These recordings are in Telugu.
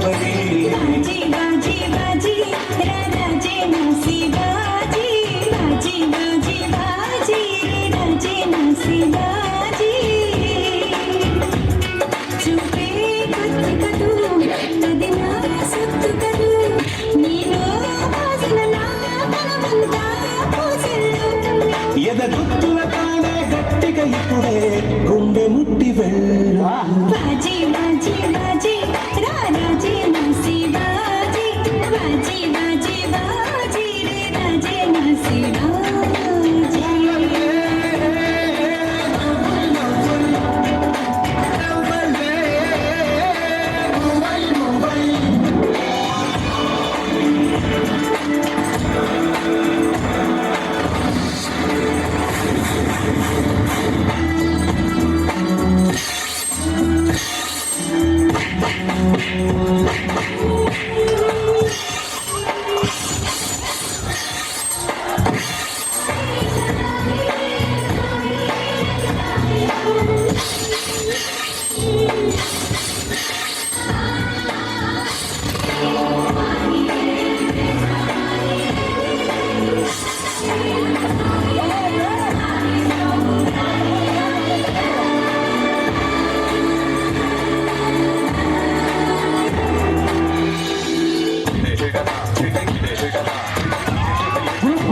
నిలబడి ఎద గుర్తుల కాడే గట్టిగా ఇప్పుడే గుండె ముట్టి వెళ్ళా. బాజీ బాజీ బాజీ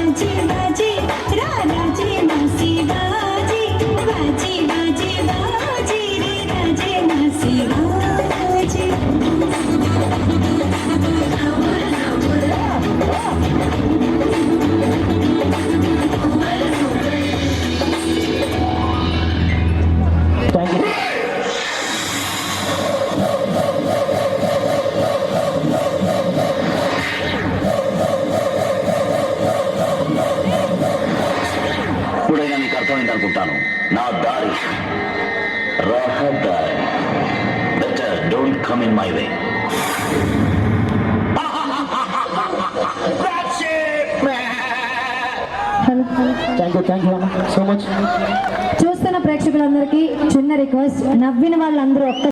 आमची भाजी रानाची भाजी నా దారి. రహదారి better don't come in my way చూస్తున్న ప్రేక్షకులందరికీ చిన్న రిక్వెస్ట్. నవ్విన వాళ్ళందరూ ఒక్క